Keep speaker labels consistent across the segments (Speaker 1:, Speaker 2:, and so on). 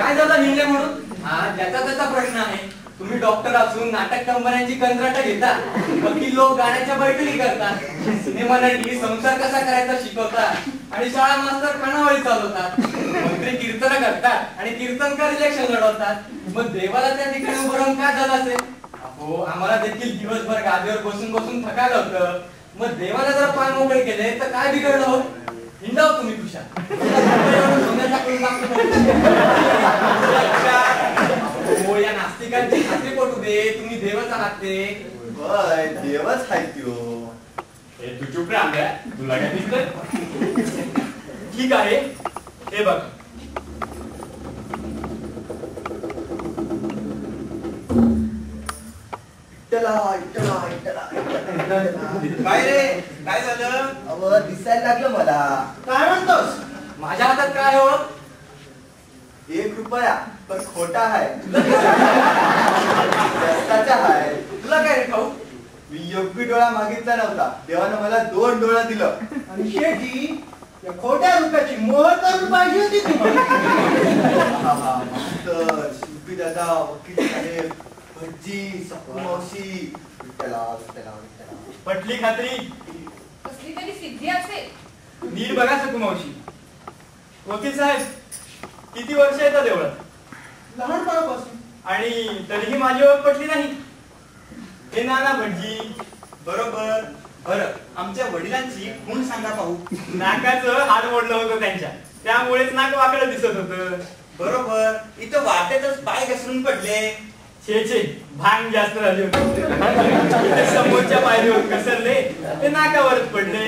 Speaker 1: काय झालं निघले म्हणून? हा त्याचा त्याचा प्रश्न आहे. तुम्ही डॉक्टर असून नाटक कंपन्यांची कंत्राट घेता. वकील लोक गाण्याच्या बैठकी करतात. सिनेमा नटली संसार कसा करायचा शिकवतात? आणि शाळा मास्तर खानावळी चालवतात. मंत्री कीर्तन करतात आणि कीर्तनकार इलेक्शन लढवतात. मग देवाला त्या ठिकाणी उभं राहून काय झालं असेल? हो आम्हाला देखील दिवसभर गादीवर बसून बसून थकायला होतं. मग देवाला जर पान मोकळे केले तर काय बिघडलं हो? हिंडाव तुम्ही खुशा सोन्याचा करून दाखवतो. हो या नास्तिकांची खात्री पटू दे तुम्ही देवच आहात ते
Speaker 2: वय देवच हाय त्यो
Speaker 1: हे तू चुप रे आंब्या. तुला काय दिसतंय? ठीक आहे. हे बघ.
Speaker 3: काय रे? काय झालं?
Speaker 2: अव दिसायला लागलं मला.
Speaker 3: काय म्हणतोस?
Speaker 1: माझ्या हातात काय हो?
Speaker 2: एक रुपया पण खोटा आहे.
Speaker 1: तुला काय रे खाऊ?
Speaker 2: मी योग्य डोळा मागितला नव्हता. देवानं मला दोन डोळा दिलं.
Speaker 3: आणि शेठी या खोट्या रुपयाची मोहर करून पाहिजे होती
Speaker 2: शिल्पी दादा वकील साहेब भटजी सकू मावशी. विठ्ठला विठ्ठला विठ्ठला
Speaker 1: पटली खात्री?
Speaker 4: कसली तरी सिद्धी असेल
Speaker 1: नीट बघा सकू मावशी. वकील साहेब किती वर्ष येतात देवळात
Speaker 3: लहानपणापासून.
Speaker 1: आणि तरीही माझी ओळख पटली नाही. हे नाना भटजी
Speaker 3: बरोबर. बर आमच्या वडिलांची खूण सांगा पाहू.
Speaker 1: नाकाचं हात मोडलं होतं त्यांच्या. त्यामुळेच नाक वाकडं दिसत होतं.
Speaker 3: बरोबर. इथं वाटेतच पाय घसरून पडले.
Speaker 1: छे छे. भांग जास्त झाली होती. समोरच्या पायरीवर घसरले. ते नाकावरच पडले.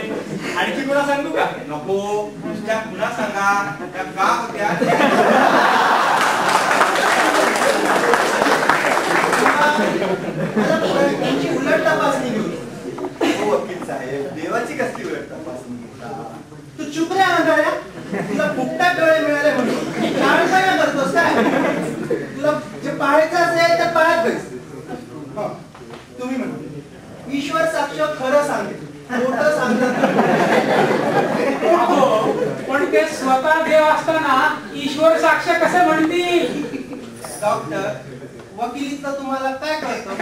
Speaker 1: आणखी कुणा सांगू का?
Speaker 3: नको. नुसत्या कुणा सांगा. त्या का होत्या त्यांची उलट तपासणी घेऊ
Speaker 2: हो वकील साहेब देवाची कसली वेळ तपासणी घेता?
Speaker 3: तू चुप रे आंधळ्या. तुला फुकटात डोळे मिळाले म्हणून. काय करतोस काय? तुला जे पाहायचं असेल तर पाहत बस. हं, तुम्ही म्हणा. ईश्वर साक्ष खरं सांगेल. खोटं सांगत नाही.
Speaker 5: अहो पण ते स्वतः देव असताना ईश्वर साक्ष कसे म्हणतील?
Speaker 3: डॉक्टर वकिलीचं तुम्हाला काय कळतं?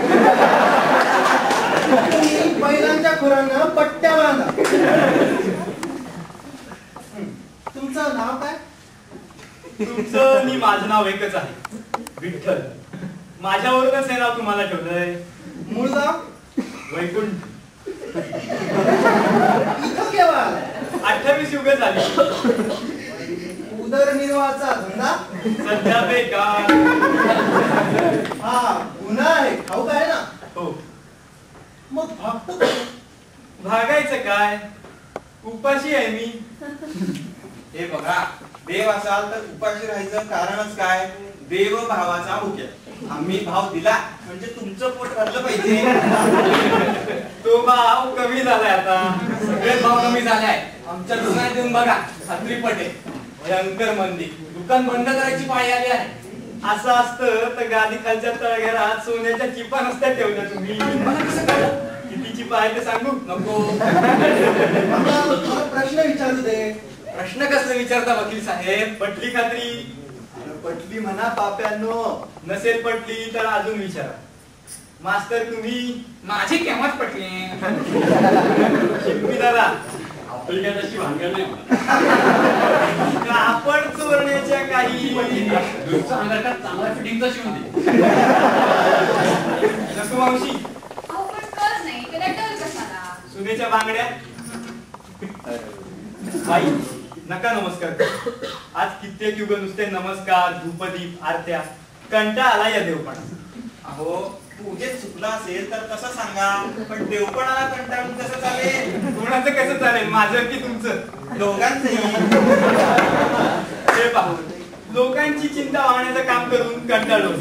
Speaker 3: तुम्ही खुरांना पट्ट्या बांधा तुमचं नाव काय?
Speaker 1: तुमचं आणि माझं नाव एकच आहे. विठ्ठल. माझ्यावरूनच हे नाव तुम्हाला ठेवलंय.
Speaker 3: मूळ गाव?
Speaker 1: वैकुंठ.
Speaker 3: इथं केव्हा आलाय?
Speaker 1: अठ्ठावीस युग झाली.
Speaker 3: उदरनिर्वाहाचा धंदा?
Speaker 1: सध्या बेकार.
Speaker 3: हा गुन्हा आहे ठाऊक आहे ना?
Speaker 1: हो.
Speaker 3: मग कोण?
Speaker 1: भागायचं काय? उपाशी आहे मी.
Speaker 3: हे बघा देव असाल तर उपाशी राहायचं कारणच काय? देव भावाचा मुख्य. आम्ही भाव दिला म्हणजे तुमचं पोट भरलं पाहिजे.
Speaker 1: तो भाव कमी झालाय आता.
Speaker 6: सगळेच भाव कमी झालाय. आमच्या दुकानात येऊन बघा खात्री पटेल. भयंकर मंदी. दुकान बंद करायची पाळी आली आहे.
Speaker 1: असं असतं तर गादी खालच्या तळघरात सोन्याच्या चिपा नसत्या ठेवल्या तुम्ही.
Speaker 6: मला कसं कळलं
Speaker 1: किती चिपा आहे ते सांगू?
Speaker 6: नको.
Speaker 3: प्रश्न विचारू दे.
Speaker 6: प्रश्न कसले विचारता वकील साहेब?
Speaker 1: पटली खात्री?
Speaker 2: पटली म्हणा पाप्यानो.
Speaker 1: नसेल पटली तर अजून विचारा. मास्तर तुम्ही?
Speaker 5: माझी केव्हाच पटली?
Speaker 1: शिल्पी दादा
Speaker 7: आपली काय तशी भानगड नाही.
Speaker 1: कापड चोरण्याच्या काही
Speaker 7: चांगला फिटिंगचा शिवून दे
Speaker 1: नको मावशी
Speaker 4: अहो पण कळ नाही त्याला डर कशाला
Speaker 1: सुनेच्या बांगड्या. बाई नका नमस्कार करू. आज कित्येक युग नुसते नमस्कार धूपदीप आरत्या. कंटा आला या देवपणा
Speaker 3: अहो पूजेत चुकला असेल तर कसं सांगा? पण देवपणाला कंटाळून कसं चालेल?
Speaker 1: कोणाचं कसं चालेल? माझं की तुमचं?
Speaker 3: दोघांचंही.
Speaker 1: हे पाहू लोकांची चिंता वाहण्याचं काम करून कंटाळलो.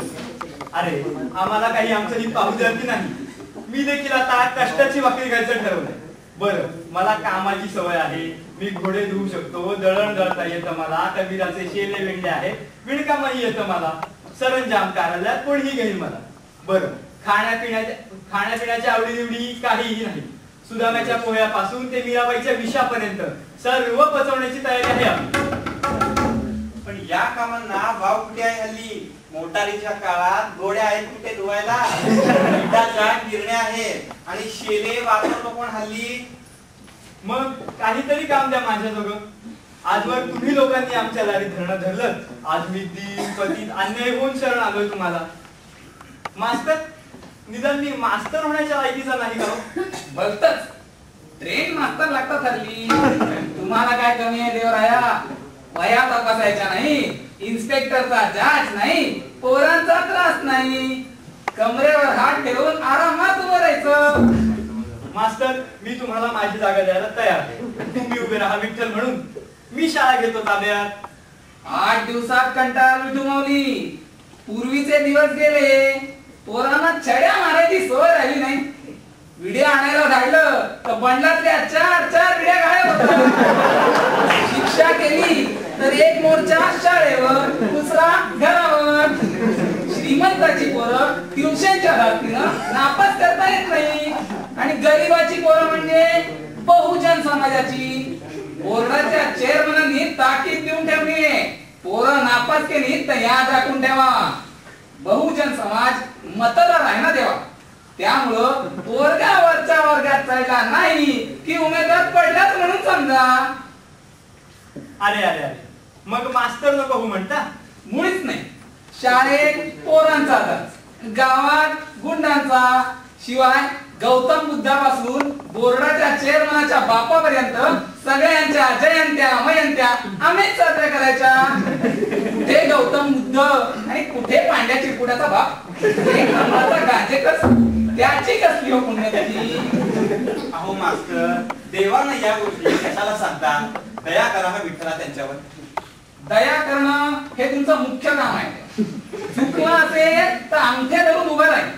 Speaker 1: अरे आम्हाला काही आमचं ही पाहू द्या की नाही? मी देखील आता कष्टाची भाकरी घ्यायचं ठरवलंय बरं मला कामाची सवय आहे. मी घोडे धुवू शकतो दळण दळता येतं मला कबीराचे शेले वेगळे आहेत विणकामही येतं मला सरंजाम कार्यालयात कोणीही घेईल मला. बरं खाण्यापिण्याच्या खाण्यापिण्याच्या आवडीनिवडी काहीही नाही. सुदाम्याच्या पोह्यापासून ते मीराबाईच्या विषापर्यंत सर्व पचवण्याची तयारी आहे आपली.
Speaker 8: या कामांना भाव कुठे आहे हल्ली? मोटारीच्या काळात गोड्या आहेत कुठे धुवायला? मिठाच्या गिरण्या आहेत. आणि शेले वापरतो कोण हल्ली.
Speaker 1: मग काहीतरी काम द्या माझ्या माझ्याजवळ आजवर तुम्ही लोकांनी आमच्या दारी धरणं धरलं. आज मी दीन पतीत अन्याय होऊन शरण आलोय तुम्हाला. मास्तर निदान मी मास्तर होण्याच्या लायकीचा नाही का हो?
Speaker 5: बघतच. ट्रेन मास्तर लागतात हल्ली. तुम्हाला काय कमी आहे देवराया? वया तपासायच्या नाही इन्स्पेक्टरचा जाच नाही पोरांचा त्रास नाही. कमरेवर हात ठेवून आरामात उभं राहायचं.
Speaker 1: मास्तर मी तुम्हाला माझी जागा द्यायला तयार आहे. तुम्ही उभे राहा विठ्ठल म्हणून. मी शाळा घेतो ताब्यात.
Speaker 5: आठ दिवसात कंटाळ मिठुमावली पूर्वीचे दिवस गेले. पोरांना छड्या मारायची सोय राहिली नाही. विड्या आणायला धाडलं तर बंडलातल्या चार चार विड्या गायब होतात. शिक्षा केली तर एक मोर्चा शाळेवर दुसरा घरावर. श्रीमंताची पोरं ट्युशनच्या बाबतीनं नापास करता येत नाही. आणि गरीबाची पोरं म्हणजे बहुजन समाजाची. बोर्डाच्या चेअरमनांनी ताकीद देऊन ठेवली. पोरं नापास केली तर याद राखून ठेवा. बहुजन समाज मतदार आहे ना देवा? त्यामुळं पोरगा वरच्या वर्गात चढला नाही की उमेदवार पडलाच म्हणून समजा.
Speaker 1: अरे अरे अरे मग मास्तर नको हो म्हणता.
Speaker 5: मुळीच नाही. शाळेत पोरांचा दास गावात गुंडांचा. शिवाय गौतम बुद्धापासून बोर्डाच्या चेअरमनाच्या बापापर्यंत सगळ्यांच्या जयंत्या मयंत्या आम्हीच साजऱ्या करायच्या. कुठे गौतम बुद्ध आणि कुठे पांड्या चिरपुड्याचा बाप? एक कस गांजेकस त्याची कसली हो पुण्यतिथी?
Speaker 8: अहो मास्तर देवानं या गोष्टी कशाला सांगता? दया करा हा विठ्ठला त्यांच्यावर.
Speaker 5: दया करणं हे तुमचं मुख्य काम आहे. चुकलं असेल तर अंगठ्या धरून उभं राहील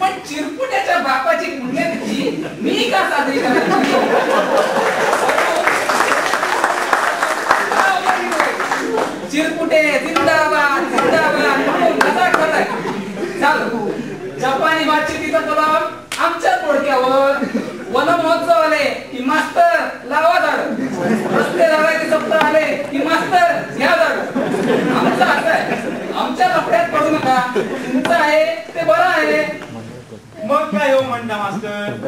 Speaker 5: पण चिरपुट्याच्या बापाची पुण्यतिथी मी का साजरी करायची चिरपुटे जिंदाबाद जिंदाबाद म्हणून कसा खराय चालू जपानी बातचितीचा तलाव आमच्या पोडक्यावर. वन महोत्सव आले की मास्तर लावा झाड. रस्ते झाडाचे सप्ताह आले की मास्तर या आमचं असं आहे. आमच्या कपड्यात पडू नका. तुमचं आहे ते बरं आहे.
Speaker 1: मग काय हो म्हणता मास्तर